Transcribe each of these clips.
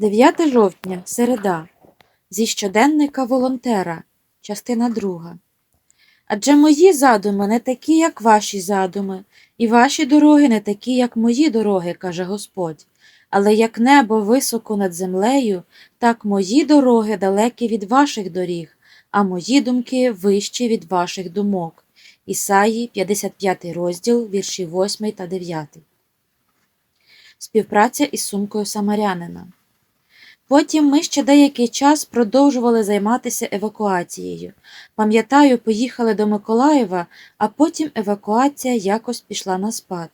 9 жовтня, середа. Зі щоденника волонтера, частина 2. Адже мої задуми не такі, як ваші задуми, і ваші дороги не такі, як мої дороги, каже Господь. Але як небо високо над землею, так мої дороги далекі від ваших доріг, а мої думки вищі від ваших думок. Ісаї, 55 розділ, вірші 8 та 9. Співпраця із сумкою самарянина. Потім ми ще деякий час продовжували займатися евакуацією. Пам'ятаю, поїхали до Миколаєва, а потім евакуація якось пішла на спад.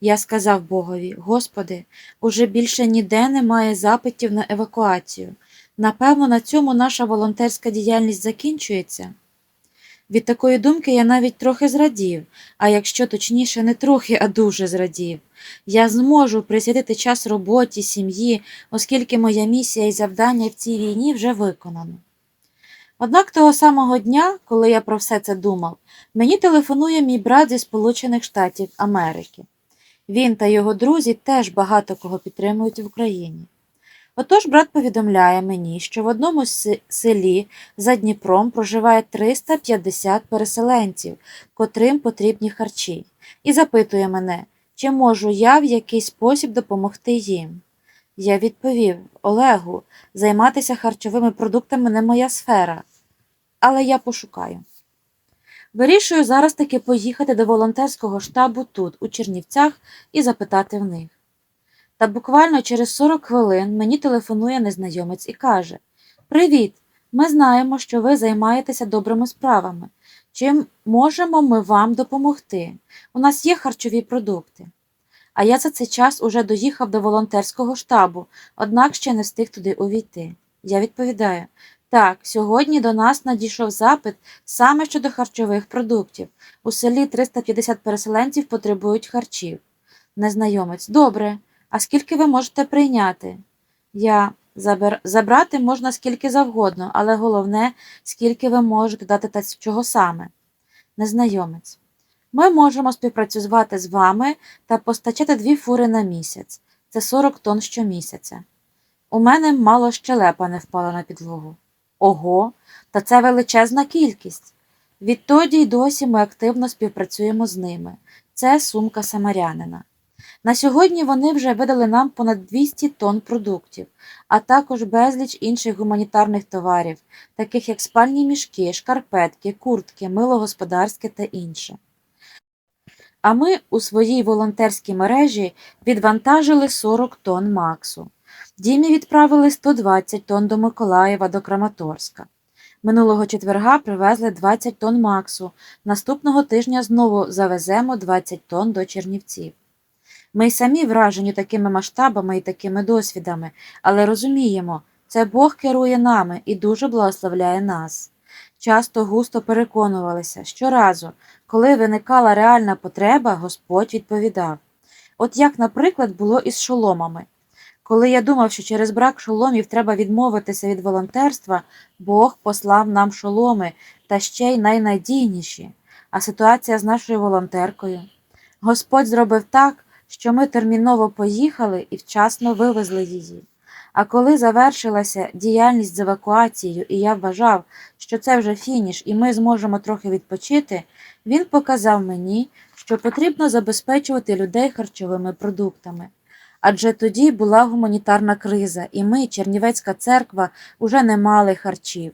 Я сказав Богові: Господи, уже більше ніде немає запитів на евакуацію. Напевно, на цьому наша волонтерська діяльність закінчується. Від такої думки я навіть трохи зрадів, а якщо точніше, не трохи, а дуже зрадів. Я зможу присвятити час роботі, сім'ї, оскільки моя місія і завдання в цій війні вже виконано. Однак того самого дня, коли я про все це думав, мені телефонує мій брат зі Сполучених Штатів Америки. Він та його друзі теж багато кого підтримують в Україні. Отож брат повідомляє мені, що в одному селі за Дніпром проживає 350 переселенців, котрим потрібні харчі, і запитує мене, чи можу я в якийсь спосіб допомогти їм. Я відповів Олегу, займатися харчовими продуктами не моя сфера, але я пошукаю. Вирішую зараз таки поїхати до волонтерського штабу тут, у Чернівцях, і запитати в них. Та буквально через 40 хвилин мені телефонує незнайомець і каже: Привіт! Ми знаємо, що ви займаєтеся добрими справами. Чим можемо ми вам допомогти? У нас є харчові продукти. А я за цей час уже доїхав до волонтерського штабу, однак ще не встиг туди увійти. Я відповідаю: так, сьогодні до нас надійшов запит саме щодо харчових продуктів. У селі 350 переселенців потребують харчів. Незнайомець, добре. А скільки ви можете прийняти? Я забер... забрати можна скільки завгодно, але головне, скільки ви можете дати та чого саме. Незнайомець. Ми можемо співпрацювати з вами та постачати дві фури на місяць. Це 40 тонн щомісяця. У мене мало щелепа не впала на підлогу. Ого, та це величезна кількість. Відтоді й досі ми активно співпрацюємо з ними. Це сумка самарянина. На сьогодні вони вже видали нам понад 200 тонн продуктів, а також безліч інших гуманітарних товарів, таких як спальні мішки, шкарпетки, куртки, мило господарське та інше. А ми у своїй волонтерській мережі відвантажили 40 тонн Максу. Дімі відправили 120 тонн до Миколаєва до Краматорська. Минулого четверга привезли 20 тонн Максу. Наступного тижня знову завеземо 20 тонн до Чернівців. Ми й самі вражені такими масштабами і такими досвідами, але розуміємо, це Бог керує нами і дуже благословляє нас. Часто густо переконувалися, щоразу, коли виникала реальна потреба, Господь відповідав. От як, наприклад, було із шоломами. Коли я думав, що через брак шоломів треба відмовитися від волонтерства, Бог послав нам шоломи та ще й найнадійніші. А ситуація з нашою волонтеркою. Господь зробив так, що ми терміново поїхали і вчасно вивезли її. А коли завершилася діяльність з евакуацією, і я вважав, що це вже фініш, і ми зможемо трохи відпочити, він показав мені, що потрібно забезпечувати людей харчовими продуктами. Адже тоді була гуманітарна криза, і ми, Чернівецька церква, уже не мали харчів.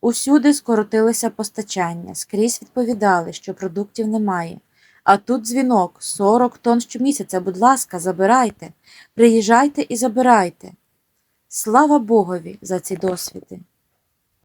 Усюди скоротилися постачання, скрізь відповідали, що продуктів немає. А тут дзвінок 40 тонн щомісяця, будь ласка, забирайте, приїжджайте і забирайте. Слава Богові за ці досвіди.